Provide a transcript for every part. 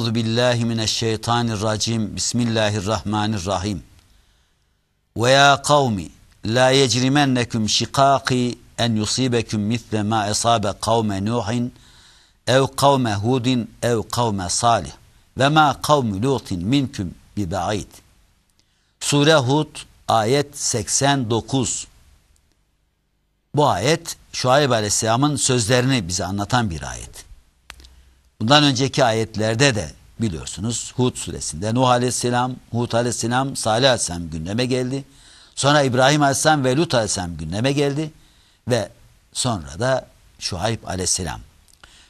Euzu billahi mineşşeytanirracim. Bismillahirrahmanirrahim. Ve ya kavmi la yecrimennekum şikaki en yusibekum misle ma esabe kavme Nuhin ev kavme Hudin ev kavme Salih ve ma kavmi Lutin minkum bi ba'id. Sure Hud ayet 89. Bu ayet Şuayb Aleyhisselam'ın sözlerini bize anlatan bir ayet. Bundan önceki ayetlerde de biliyorsunuz Hud suresinde Nuh Aleyhisselam, Hud Aleyhisselam, Salih Aleyhisselam gündeme geldi. Sonra İbrahim Aleyhisselam ve Lut Aleyhisselam gündeme geldi. Ve sonra da Şuayb Aleyhisselam.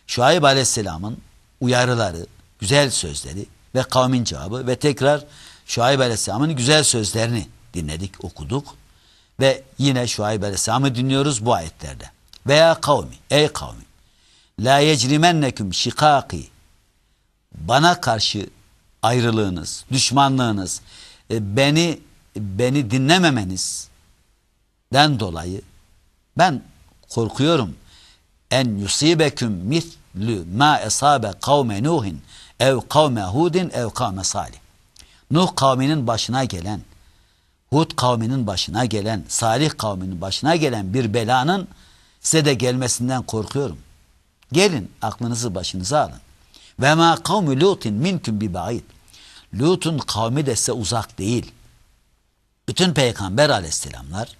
Şuayb Aleyhisselam'ın uyarıları, güzel sözleri ve kavmin cevabı ve tekrar Şuayb Aleyhisselam'ın güzel sözlerini dinledik, okuduk. Ve yine Şuayb Aleyhisselam'ı dinliyoruz bu ayetlerde. Veya kavmi, ey kavmi. La yecrimenneküm şikaki. Bana karşı ayrılığınız, düşmanlığınız, e, beni beni dinlememenizden dolayı ben korkuyorum. En yusibeküm mislü ma esabe kavme Nuhin ev kavme Hudin ev kavme Salih. Nuh kavminin başına gelen, Hud kavminin başına gelen, Salih kavminin başına gelen bir belanın size de gelmesinden korkuyorum. Gelin aklınızı başınıza alın. Ve ma kavmi Lut'in minkum bi ba'id. Lut'un kavmi de size uzak değil. Bütün peygamber aleyhisselamlar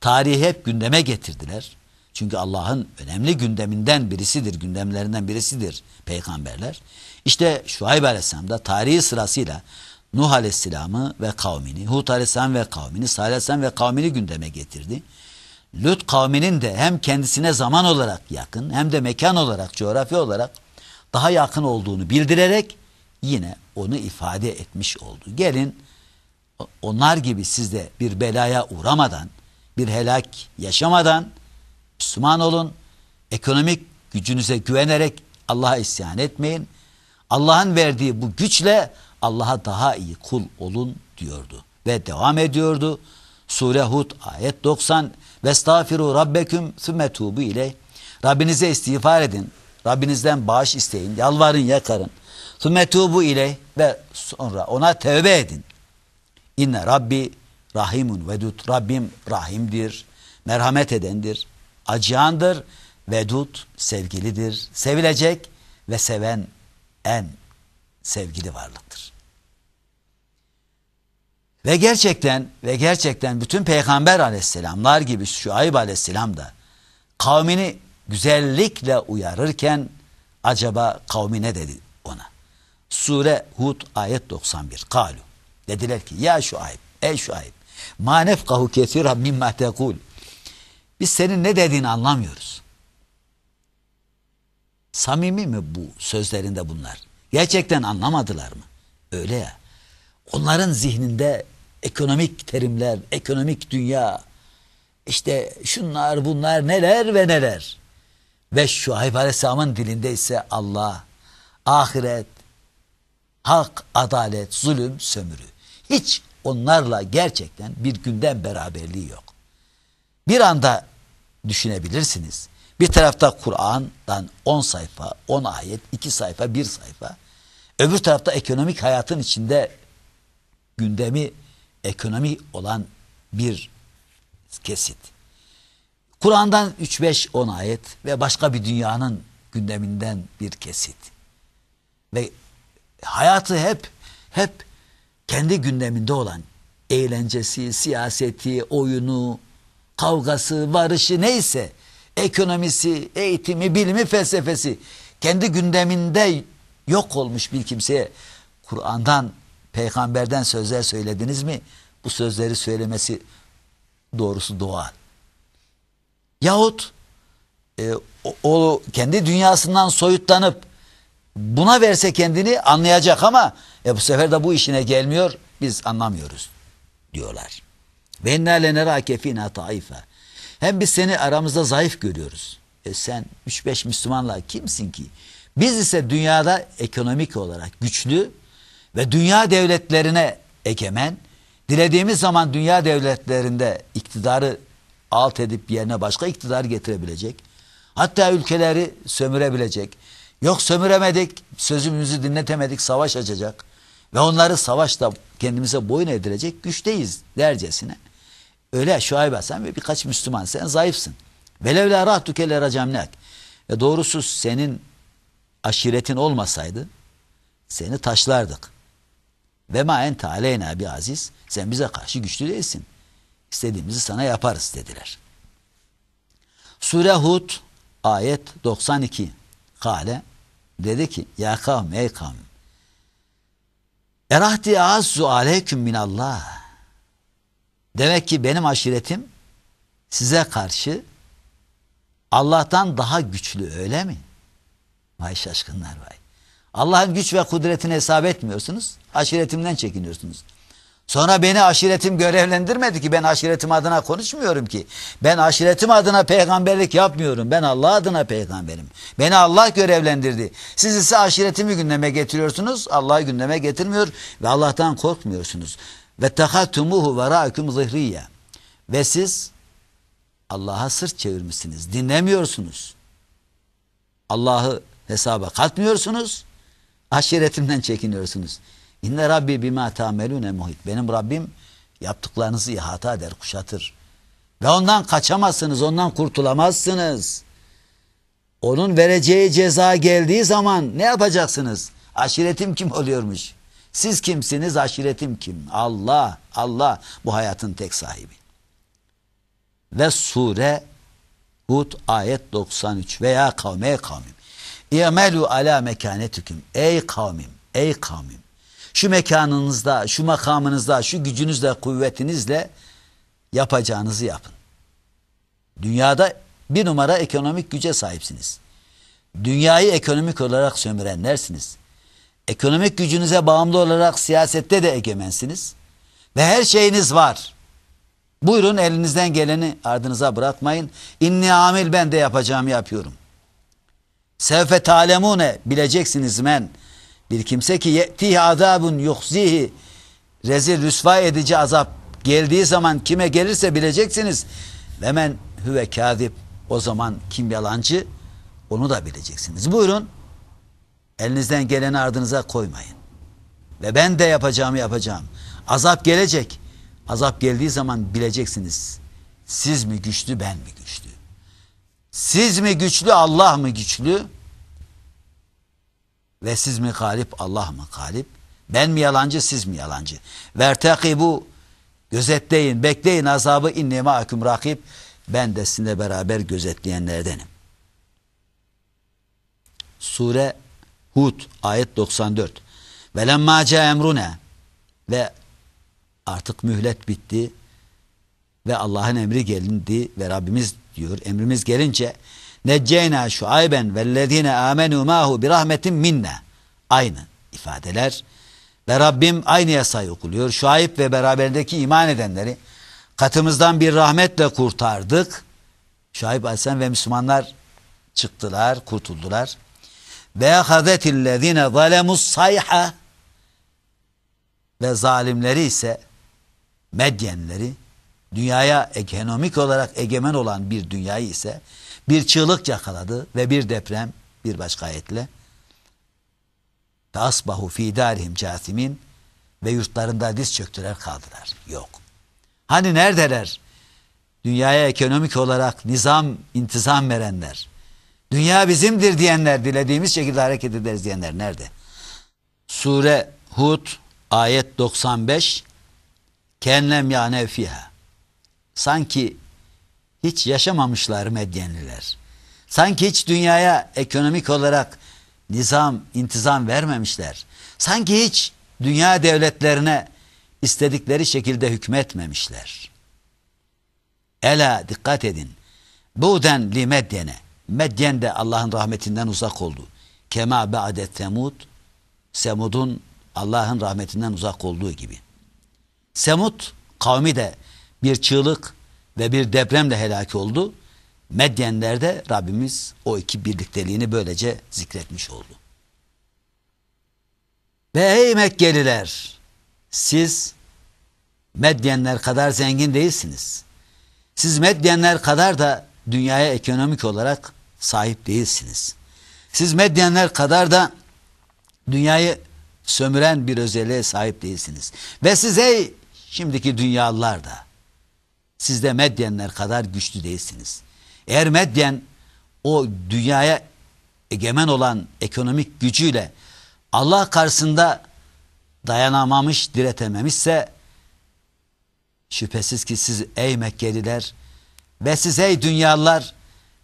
tarihi hep gündeme getirdiler. Çünkü Allah'ın önemli gündeminden birisidir, gündemlerinden birisidir peygamberler. İşte Şuayb aleyhisselam da tarihi sırasıyla Nuh aleyhisselamı ve kavmini, Hud aleyhisselam ve kavmini, Salih aleyhisselam ve kavmini gündeme getirdi. Lut kavminin de hem kendisine zaman olarak yakın hem de mekan olarak, coğrafya olarak daha yakın olduğunu bildirerek yine onu ifade etmiş oldu. Gelin onlar gibi siz de bir belaya uğramadan, bir helak yaşamadan Müslüman olun. Ekonomik gücünüze güvenerek Allah'a isyan etmeyin. Allah'ın verdiği bu güçle Allah'a daha iyi kul olun diyordu. Ve devam ediyordu. Sure Hud ayet 90 Vestağfiru rabbeküm sümme ile Rabbinize istiğfar edin. Rabbinizden bağış isteyin. Yalvarın yakarın. Sümme ile ve sonra ona tövbe edin. İnne Rabbi rahimun vedud. Rabbim rahimdir, merhamet edendir, acıyandır, vedud sevgilidir, sevilecek ve seven en sevgili varlıktır. Ve gerçekten ve gerçekten bütün peygamber aleyhisselamlar gibi Şuayb aleyhisselam da kavmini güzellikle uyarırken acaba kavmi ne dedi ona? Sure Hud ayet 91. Kalu. Dediler ki ya Şuayb, ey Şuayb. Ma nefkahu kesiran mimma tekul. Biz senin ne dediğini anlamıyoruz. Samimi mi bu sözlerinde bunlar? Gerçekten anlamadılar mı? Öyle ya. Onların zihninde ekonomik terimler, ekonomik dünya, işte şunlar bunlar neler ve neler. Ve Şuayb Aleyhisselam'ın dilinde ise Allah, ahiret, hak, adalet, zulüm, sömürü. Hiç onlarla gerçekten bir günden beraberliği yok. Bir anda düşünebilirsiniz. Bir tarafta Kur'an'dan 10 sayfa, 10 ayet, 2 sayfa, 1 sayfa. Öbür tarafta ekonomik hayatın içinde gündemi ekonomi olan bir kesit. Kur'an'dan 3-5-10 ayet ve başka bir dünyanın gündeminden bir kesit. Ve hayatı hep hep kendi gündeminde olan eğlencesi, siyaseti, oyunu, kavgası, varışı neyse ekonomisi, eğitimi, bilimi, felsefesi kendi gündeminde yok olmuş bir kimseye Kur'an'dan peygamberden sözler söylediniz mi? Bu sözleri söylemesi doğrusu doğal. Yahut e, o, o kendi dünyasından soyutlanıp buna verse kendini anlayacak ama e, bu sefer de bu işine gelmiyor biz anlamıyoruz diyorlar. Ve inna lenerake fina taife. Hem biz seni aramızda zayıf görüyoruz. E sen 3-5 Müslümanla kimsin ki? Biz ise dünyada ekonomik olarak güçlü ve dünya devletlerine egemen, dilediğimiz zaman dünya devletlerinde iktidarı alt edip yerine başka iktidar getirebilecek, hatta ülkeleri sömürebilecek, Yok sömüremedik, sözümüzü dinletemedik, savaş açacak. Ve onları savaşta kendimize boyun edilecek güçteyiz dercesine. Öyle Şuayb sen ve birkaç Müslüman sen zayıfsın. Velevle rahtuke le racamnek. Ve doğrusu senin aşiretin olmasaydı seni taşlardık. Ve ma ente aleyna bi aziz. Sen bize karşı güçlü değilsin. İstediğimizi sana yaparız dediler. Sure Hud ayet 92. Kale dedi ki ya kavm ey kavm Erahti azzu aleyküm minallah. Demek ki benim aşiretim size karşı Allah'tan daha güçlü öyle mi? Vay şaşkınlar vay. Allah'ın güç ve kudretini hesap etmiyorsunuz. Aşiretimden çekiniyorsunuz. Sonra beni aşiretim görevlendirmedi ki ben aşiretim adına konuşmuyorum ki. Ben aşiretim adına peygamberlik yapmıyorum. Ben Allah adına peygamberim. Beni Allah görevlendirdi. Siz ise aşiretimi gündeme getiriyorsunuz. Allah'ı gündeme getirmiyor ve Allah'tan korkmuyorsunuz. Ve tehattumuhu verâküm zihriye. Ve siz Allah'a sırt çevirmişsiniz. Dinlemiyorsunuz. Allah'ı hesaba katmıyorsunuz. Aşiretimden çekiniyorsunuz. İnne Rabbi bima tamelune muhit. Benim Rabbim yaptıklarınızı ihata eder, kuşatır. Ve ondan kaçamazsınız, ondan kurtulamazsınız. Onun vereceği ceza geldiği zaman ne yapacaksınız? Aşiretim kim oluyormuş? Siz kimsiniz, aşiretim kim? Allah, Allah bu hayatın tek sahibi. Ve sure Hud ayet 93 veya kavme kavmim. İ'melu ala mekanetüküm. Ey kavmim, ey kavmim şu mekanınızda, şu makamınızda, şu gücünüzle, kuvvetinizle yapacağınızı yapın. Dünyada bir numara ekonomik güce sahipsiniz. Dünyayı ekonomik olarak sömürenlersiniz. Ekonomik gücünüze bağımlı olarak siyasette de egemensiniz. Ve her şeyiniz var. Buyurun elinizden geleni ardınıza bırakmayın. İnni amil ben de yapacağımı yapıyorum. Sevfe talemune bileceksiniz men bir kimse ki ye'tihi azabun yuhzihi rezil rüsva edici azap geldiği zaman kime gelirse bileceksiniz. Ve men hüve kâzib o zaman kim yalancı onu da bileceksiniz. Buyurun elinizden geleni ardınıza koymayın. Ve ben de yapacağımı yapacağım. Azap gelecek. Azap geldiği zaman bileceksiniz. Siz mi güçlü ben mi güçlü? Siz mi güçlü Allah mı güçlü? Ve siz mi galip Allah mı galip? Ben mi yalancı siz mi yalancı? bu gözetleyin bekleyin azabı inneme aküm rakip ben de sizinle beraber gözetleyenlerdenim. Sure Hud ayet 94 ve lemma emrune ve artık mühlet bitti ve Allah'ın emri gelindi ve Rabbimiz diyor emrimiz gelince Necceyna şuayben vellezine amenu mahu bir rahmetin minna. Aynı ifadeler. Ve Rabbim aynı yasayı okuluyor. Şuayb ve beraberindeki iman edenleri katımızdan bir rahmetle kurtardık. Şuayb Aleyhisselam ve Müslümanlar çıktılar, kurtuldular. Ve hazetillezine zalemus sayha ve zalimleri ise Medyenleri dünyaya ekonomik olarak egemen olan bir dünyayı ise bir çığlık yakaladı ve bir deprem bir başka ayetle asbahu fi darihim casimin ve yurtlarında diz çöktüler kaldılar. Yok. Hani neredeler? Dünyaya ekonomik olarak nizam, intizam verenler. Dünya bizimdir diyenler, dilediğimiz şekilde hareket ederiz diyenler nerede? Sure Hud ayet 95 Kenlem ya fiha. Sanki hiç yaşamamışlar Medyenliler. Sanki hiç dünyaya ekonomik olarak nizam, intizam vermemişler. Sanki hiç dünya devletlerine istedikleri şekilde hükmetmemişler. Ela dikkat edin. Buden li Medyen'e. Medyen de Allah'ın rahmetinden uzak oldu. Kema ba'det Semud. Semud'un Allah'ın rahmetinden uzak olduğu gibi. Semud kavmi de bir çığlık ve bir depremle helak oldu. Medyenlerde Rabbimiz o iki birlikteliğini böylece zikretmiş oldu. Ve ey Mekkeliler siz Medyenler kadar zengin değilsiniz. Siz Medyenler kadar da dünyaya ekonomik olarak sahip değilsiniz. Siz Medyenler kadar da dünyayı sömüren bir özelliğe sahip değilsiniz. Ve siz ey şimdiki dünyalılar da siz de Medyenler kadar güçlü değilsiniz. Eğer Medyen o dünyaya egemen olan ekonomik gücüyle Allah karşısında dayanamamış, diretememişse şüphesiz ki siz ey Mekkeliler ve siz ey dünyalılar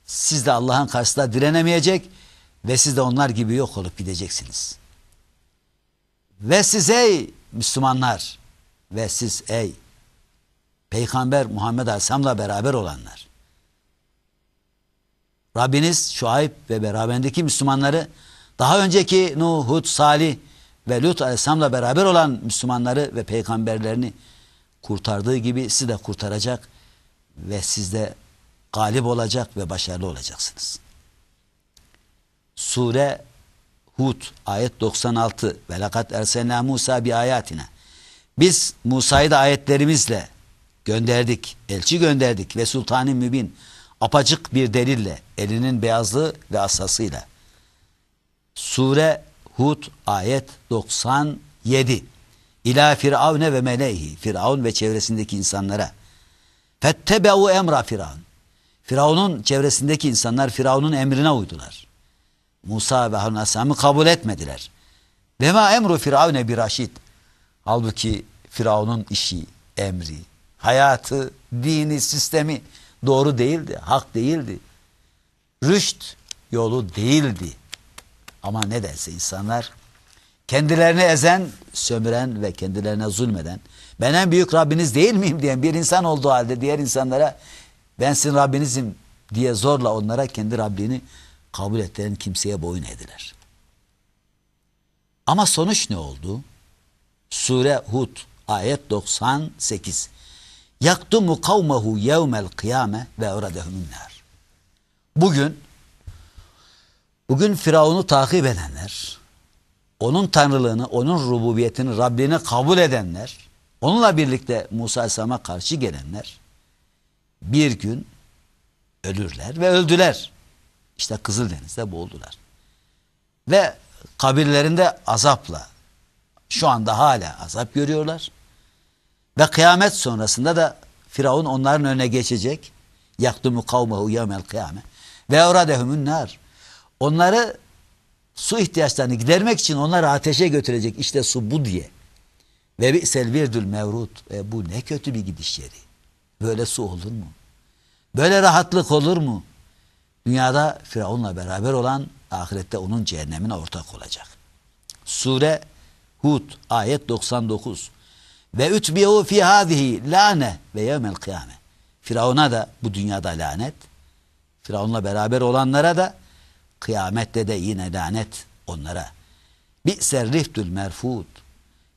siz de Allah'ın karşısında direnemeyecek ve siz de onlar gibi yok olup gideceksiniz. Ve siz ey Müslümanlar ve siz ey Peygamber Muhammed Aleyhisselam'la beraber olanlar. Rabbiniz Şuayb ve beraberindeki Müslümanları daha önceki Nuh, Hud, Salih ve Lut Aleyhisselam'la beraber olan Müslümanları ve peygamberlerini kurtardığı gibi sizi de kurtaracak ve siz de galip olacak ve başarılı olacaksınız. Sure Hud ayet 96 ve lakat ersenna Musa bi ayatine. Biz Musa'yı da ayetlerimizle gönderdik, elçi gönderdik ve sultanın mübin apacık bir delille, elinin beyazlığı ve asasıyla. Sure Hud ayet 97. İlâ firavne ve meleyhi. Firavun ve çevresindeki insanlara. Fettebe'u emra firavun. Firavun'un çevresindeki insanlar Firavun'un emrine uydular. Musa ve Harun Aleyhisselam'ı kabul etmediler. Ve ma emru firavune bir raşid. Halbuki Firavun'un işi, emri, hayatı, dini, sistemi doğru değildi, hak değildi. Rüşt yolu değildi. Ama ne derse insanlar kendilerini ezen, sömüren ve kendilerine zulmeden ben en büyük Rabbiniz değil miyim diyen bir insan olduğu halde diğer insanlara ben sizin Rabbinizim diye zorla onlara kendi Rabbini kabul ettiren kimseye boyun eğdiler. Ama sonuç ne oldu? Sure Hud ayet 98. Yaktumu kavmehu yevmel kıyame ve uradehumünler. Bugün bugün Firavun'u takip edenler, onun tanrılığını, onun rububiyetini, Rabbini kabul edenler, onunla birlikte Musa Aleyhisselam'a karşı gelenler bir gün ölürler ve öldüler. İşte Kızıldeniz'de boğuldular. Ve kabirlerinde azapla şu anda hala azap görüyorlar. Ve kıyamet sonrasında da Firavun onların önüne geçecek. Yaktumu kavmehu yevmel kıyame. Ve oradehumün nar. Onları su ihtiyaçlarını gidermek için onları ateşe götürecek. İşte su bu diye. Ve bi'sel virdül mevrut. E bu ne kötü bir gidiş yeri. Böyle su olur mu? Böyle rahatlık olur mu? Dünyada Firavun'la beraber olan ahirette onun cehennemine ortak olacak. Sure Hud ayet 99. Ve ütbiyehu fi hadihi lane ve yevmel kıyame. Firavun'a da bu dünyada lanet. Firavun'la beraber olanlara da kıyamette de yine lanet onlara. Bi'ser riftül merfud.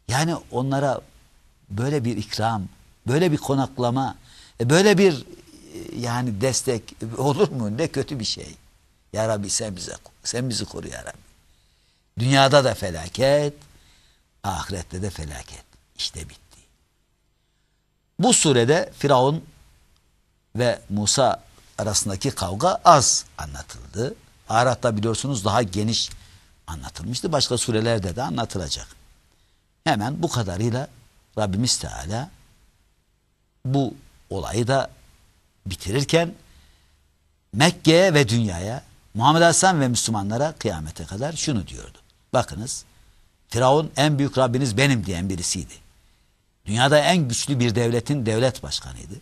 Yani onlara böyle bir ikram, böyle bir konaklama, e, böyle bir e, yani destek olur mu? Ne kötü bir şey. Ya Rabbi sen bize sen bizi koru ya Rabbi. Dünyada da felaket, ahirette de felaket. İşte bitti. Bu surede Firavun ve Musa arasındaki kavga az anlatıldı. Araf'ta biliyorsunuz daha geniş anlatılmıştı. Başka surelerde de anlatılacak. Hemen bu kadarıyla Rabbimiz Teala bu olayı da bitirirken Mekke'ye ve dünyaya Muhammed Aleyhisselam ve Müslümanlara kıyamete kadar şunu diyordu. Bakınız Firavun en büyük Rabbiniz benim diyen birisiydi. Dünyada en güçlü bir devletin devlet başkanıydı.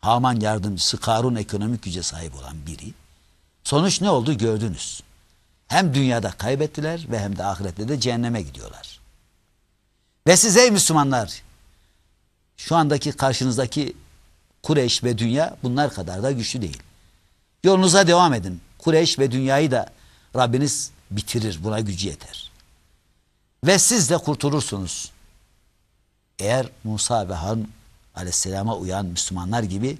Haman yardımcısı Karun ekonomik güce sahip olan biri. Sonuç ne oldu gördünüz. Hem dünyada kaybettiler ve hem de ahirette de cehenneme gidiyorlar. Ve siz ey Müslümanlar şu andaki karşınızdaki Kureyş ve dünya bunlar kadar da güçlü değil. Yolunuza devam edin. Kureyş ve dünyayı da Rabbiniz bitirir. Buna gücü yeter. Ve siz de kurtulursunuz. Eğer Musa ve Harun aleyhisselama uyan Müslümanlar gibi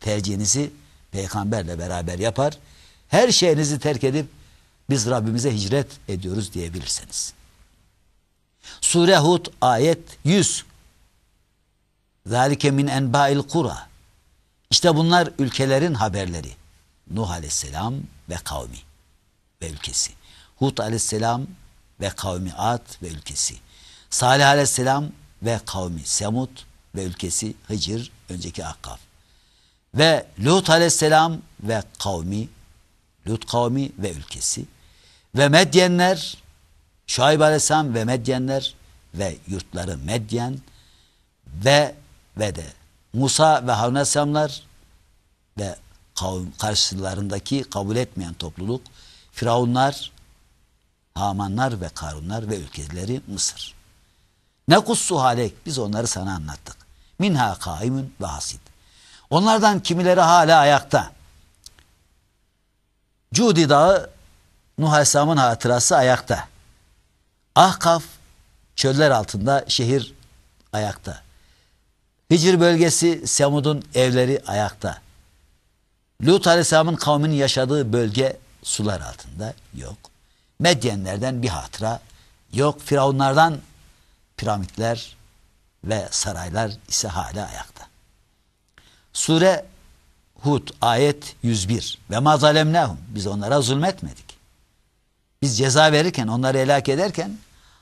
tercihinizi peygamberle beraber yapar. Her şeyinizi terk edip biz Rabbimize hicret ediyoruz diyebilirsiniz. Sure Hud ayet 100 Zalike min enba'il kura İşte bunlar ülkelerin haberleri. Nuh aleyhisselam ve kavmi. ve ülkesi. Hud aleyhisselam ve kavmi Ad ve ülkesi. Salih aleyhisselam ve kavmi Semud ve ülkesi Hicr önceki Akkaf. Ve Lut aleyhisselam ve kavmi Lut kavmi ve ülkesi. Ve Medyenler Şuayb aleyhisselam ve Medyenler ve yurtları Medyen ve ve de Musa ve Harun aleyhisselamlar ve kavim karşılarındaki kabul etmeyen topluluk Firavunlar, Hamanlar ve Karunlar ve ülkeleri Mısır. Ne kussu halek biz onları sana anlattık. Minha kaimun ve hasid. Onlardan kimileri hala ayakta. Cudi Dağı Nuh Aleyhisselam'ın hatırası ayakta. Ahkaf çöller altında şehir ayakta. Hicr bölgesi Semud'un evleri ayakta. Lut Aleyhisselam'ın kavminin yaşadığı bölge sular altında yok. Medyenlerden bir hatıra yok. Firavunlardan piramitler ve saraylar ise hala ayakta. Sure Hud ayet 101 ve mazalemnahum biz onlara zulmetmedik. Biz ceza verirken onları helak ederken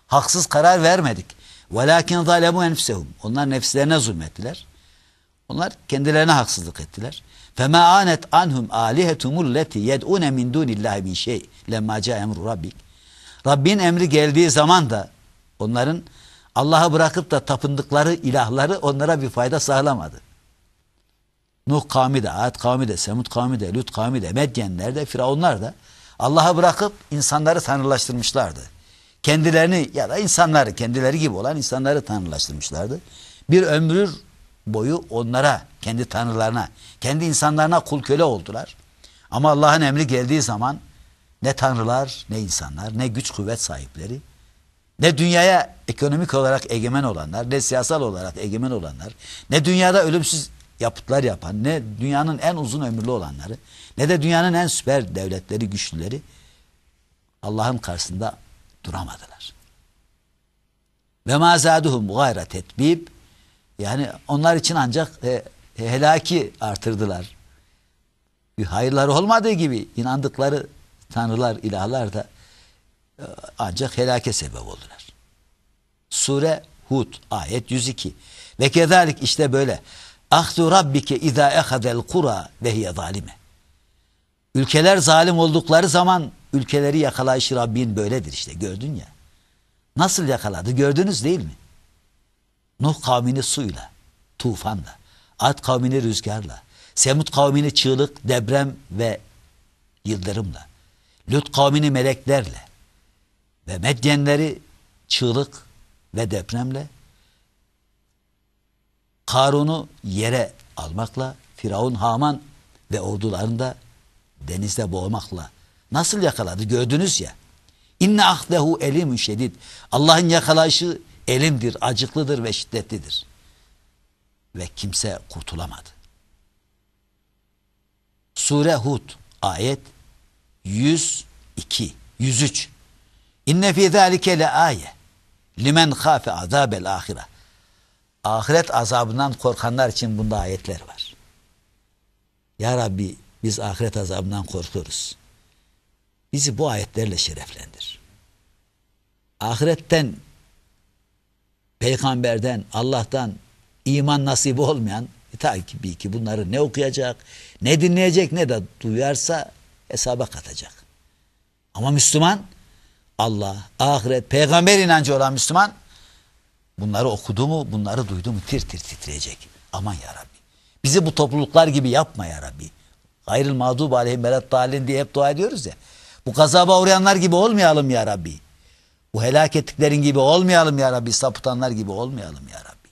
haksız karar vermedik. Velakin zalemu enfsehum. Onlar nefslerine zulmettiler. Onlar kendilerine haksızlık ettiler. Fema anet anhum alihetumul leti yed'une min dunillahi min şey lemma ca emru rabbik. Rabbin emri geldiği zaman da onların Allah'a bırakıp da tapındıkları ilahları onlara bir fayda sağlamadı. Nuh kavmi de, Ad kavmi de, Semud kavmi de, Lut kavmi de, Medyenler de, Firavunlar da Allah'a bırakıp insanları tanrılaştırmışlardı. Kendilerini ya da insanları, kendileri gibi olan insanları tanrılaştırmışlardı. Bir ömür boyu onlara, kendi tanrılarına, kendi insanlarına kul köle oldular. Ama Allah'ın emri geldiği zaman ne tanrılar, ne insanlar, ne güç kuvvet sahipleri, ne dünyaya ekonomik olarak egemen olanlar, ne siyasal olarak egemen olanlar, ne dünyada ölümsüz yapıtlar yapan, ne dünyanın en uzun ömürlü olanları, ne de dünyanın en süper devletleri, güçlüleri Allah'ın karşısında duramadılar. Ve ma zaduhum gayra tetbib yani onlar için ancak he, helaki artırdılar. Hayırları olmadığı gibi inandıkları tanrılar, ilahlar da e, ancak helake sebep oldular. Sure Hud ayet 102. Ve kezalik işte böyle. Ahdu rabbike izâ ehadel kura ve hiye zalime. Ülkeler zalim oldukları zaman ülkeleri yakalayışı Rabbin böyledir işte gördün ya. Nasıl yakaladı gördünüz değil mi? Nuh kavmini suyla, tufanla, Ad kavmini rüzgarla, Semud kavmini çığlık, deprem ve yıldırımla, Lut kavmini meleklerle ve Medyenleri çığlık ve depremle, Karun'u yere almakla, Firavun, Haman ve ordularında denizde boğmakla nasıl yakaladı gördünüz ya. İnne ahdehu elim şedid. Allah'ın yakalayışı elimdir, acıklıdır ve şiddetlidir. Ve kimse kurtulamadı. Sure Hud ayet 102 103 İnne fî zâlike le âye limen khâfe azâbel âhire Ahiret azabından korkanlar için bunda ayetler var. Ya Rabbi biz ahiret azabından korkuyoruz. Bizi bu ayetlerle şereflendir. Ahiretten, peygamberden, Allah'tan iman nasibi olmayan e, tabii ki bunları ne okuyacak, ne dinleyecek ne de duyarsa hesaba katacak. Ama Müslüman Allah, ahiret, peygamber inancı olan Müslüman bunları okudu mu, bunları duydu mu tir tir titreyecek. Aman ya Rabbi. Bizi bu topluluklar gibi yapma ya Rabbi. Gayrıl mağdub aleyhim belet dalin diye hep dua ediyoruz ya. Bu gazaba uğrayanlar gibi olmayalım ya Rabbi. Bu helak ettiklerin gibi olmayalım ya Rabbi. Sapıtanlar gibi olmayalım ya Rabbi.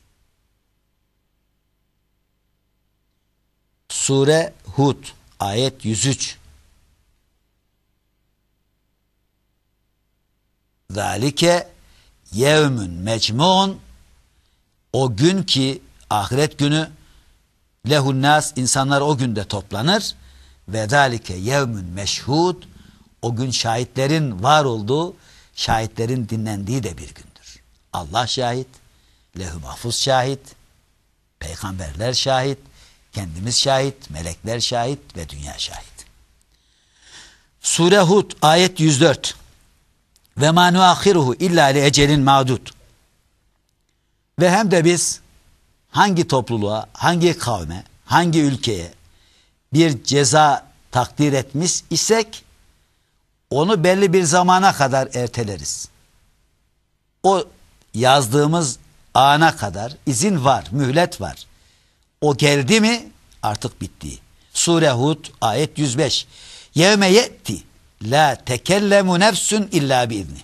Sure Hud ayet 103 Zalike yevmün mecmun o gün ki ahiret günü lehun nas insanlar o günde toplanır ve zalike yevmün meşhud o gün şahitlerin var olduğu şahitlerin dinlendiği de bir gündür. Allah şahit, lehü mahfuz şahit, peygamberler şahit, kendimiz şahit, melekler şahit ve dünya şahit. Sure Hud ayet 104. Ve ma nuahiruhu illa li ecelin ma'dud. Ve hem de biz hangi topluluğa, hangi kavme, hangi ülkeye bir ceza takdir etmiş isek onu belli bir zamana kadar erteleriz. O yazdığımız ana kadar izin var, mühlet var. O geldi mi artık bitti. Sure Hud ayet 105. Yevme yetti la tekellemu nefsün illa biizni.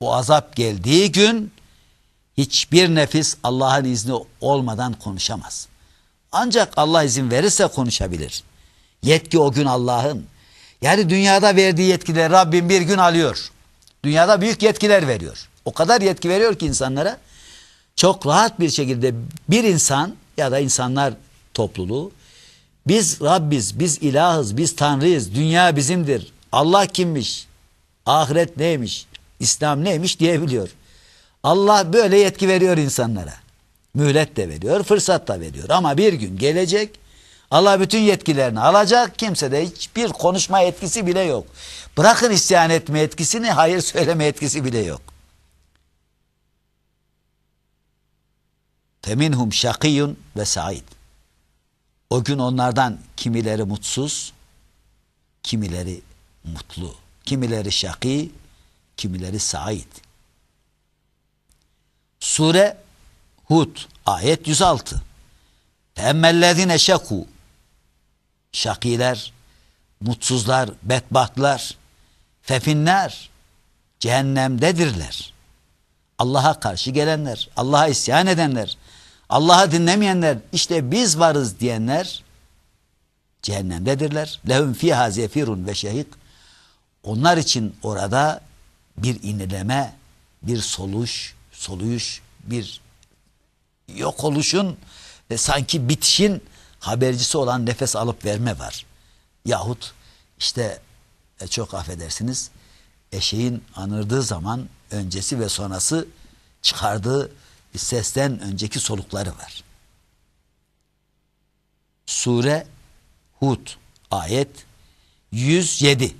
O azap geldiği gün hiçbir nefis Allah'ın izni olmadan konuşamaz. Ancak Allah izin verirse konuşabilir. Yetki o gün Allah'ın. Yani dünyada verdiği yetkileri Rabbim bir gün alıyor. Dünyada büyük yetkiler veriyor. O kadar yetki veriyor ki insanlara çok rahat bir şekilde bir insan ya da insanlar topluluğu biz Rabbiz, biz ilahız, biz Tanrıyız, dünya bizimdir. Allah kimmiş? Ahiret neymiş? İslam neymiş diyebiliyor. Allah böyle yetki veriyor insanlara. Mühlet de veriyor, fırsat da veriyor. Ama bir gün gelecek Allah bütün yetkilerini alacak. Kimse de hiçbir konuşma etkisi bile yok. Bırakın isyan etme etkisini, hayır söyleme etkisi bile yok. Feminhum şakiyun ve said. O gün onlardan kimileri mutsuz, kimileri mutlu, kimileri şaki, kimileri said. Sure Hud ayet 106. Emmellezine şeku şakiler, mutsuzlar, bedbahtlar, fefinler cehennemdedirler. Allah'a karşı gelenler, Allah'a isyan edenler, Allah'a dinlemeyenler, işte biz varız diyenler cehennemdedirler. Lehum fiha zefirun ve şehik. Onlar için orada bir inileme, bir soluş, soluyuş, bir yok oluşun ve sanki bitişin habercisi olan nefes alıp verme var. Yahut işte e, çok affedersiniz eşeğin anırdığı zaman öncesi ve sonrası çıkardığı sesten önceki solukları var. Sure Hud ayet 107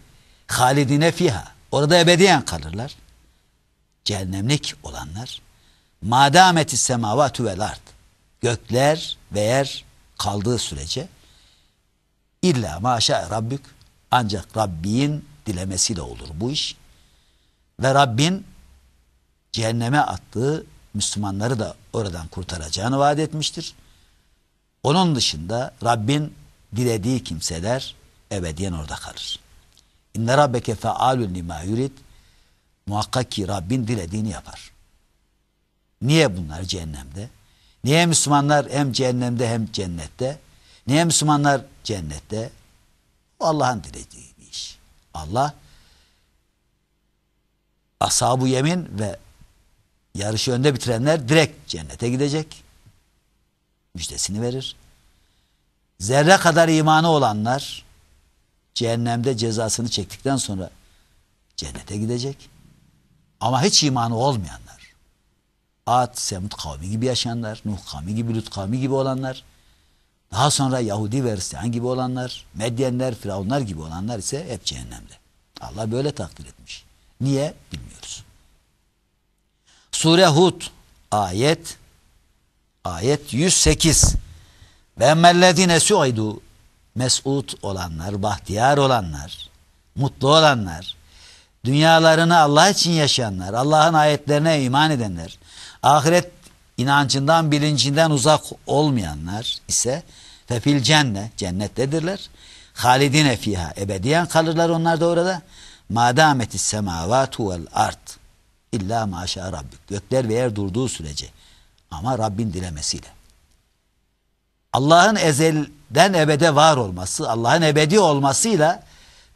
Halidine fiha orada ebediyen kalırlar. Cehennemlik olanlar madameti semavatü vel ard gökler ve yer kaldığı sürece illa maşa Rabbük ancak Rabbin dilemesiyle olur bu iş. Ve Rabbin cehenneme attığı Müslümanları da oradan kurtaracağını vaat etmiştir. Onun dışında Rabbin dilediği kimseler ebediyen orada kalır. İnne rabbeke fealun lima yurid muhakkak ki Rabbin dilediğini yapar. Niye bunlar cehennemde? Niye Müslümanlar hem cehennemde hem cennette? Niye Müslümanlar cennette? Allah'ın dilediği bir iş. Allah ashab yemin ve yarışı önde bitirenler direkt cennete gidecek. Müjdesini verir. Zerre kadar imanı olanlar cehennemde cezasını çektikten sonra cennete gidecek. Ama hiç imanı olmayanlar Ad, Semud kavmi gibi yaşayanlar, Nuh kavmi gibi, Lut kavmi gibi olanlar, daha sonra Yahudi ve Hristiyan gibi olanlar, Medyenler, Firavunlar gibi olanlar ise hep cehennemde. Allah böyle takdir etmiş. Niye? Bilmiyoruz. Sure Hud ayet ayet 108 ve emmellezine suidu mesut olanlar, bahtiyar olanlar, mutlu olanlar, dünyalarını Allah için yaşayanlar, Allah'ın ayetlerine iman edenler, ahiret inancından, bilincinden uzak olmayanlar ise fefil cenne, cennettedirler. Halidine fiha, ebediyen kalırlar onlar da orada. Madametis semavatu vel art illa maşa rabbik. Gökler ve yer durduğu sürece. Ama Rabbin dilemesiyle. Allah'ın ezelden ebede var olması, Allah'ın ebedi olmasıyla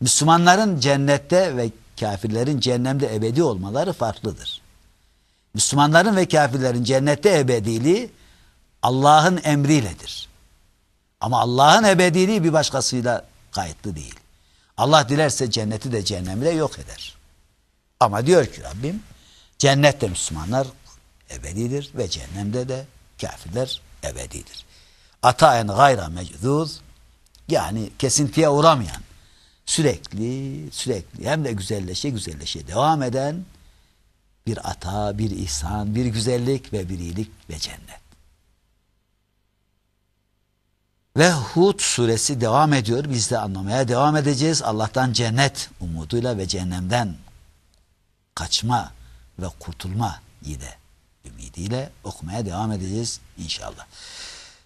Müslümanların cennette ve kafirlerin cehennemde ebedi olmaları farklıdır. Müslümanların ve kafirlerin cennette ebediliği Allah'ın emriyledir. Ama Allah'ın ebediliği bir başkasıyla kayıtlı değil. Allah dilerse cenneti de cehennemi de yok eder. Ama diyor ki Rabbim cennette Müslümanlar ebedidir ve cehennemde de kafirler ebedidir. Ataen gayra mecdud yani kesintiye uğramayan, sürekli sürekli hem de güzelleşe güzelleşe devam eden bir ata, bir ihsan, bir güzellik ve bir iyilik ve cennet. Ve Hud suresi devam ediyor. Biz de anlamaya devam edeceğiz. Allah'tan cennet umuduyla ve cehennemden kaçma ve kurtulma yine ümidiyle okumaya devam edeceğiz inşallah.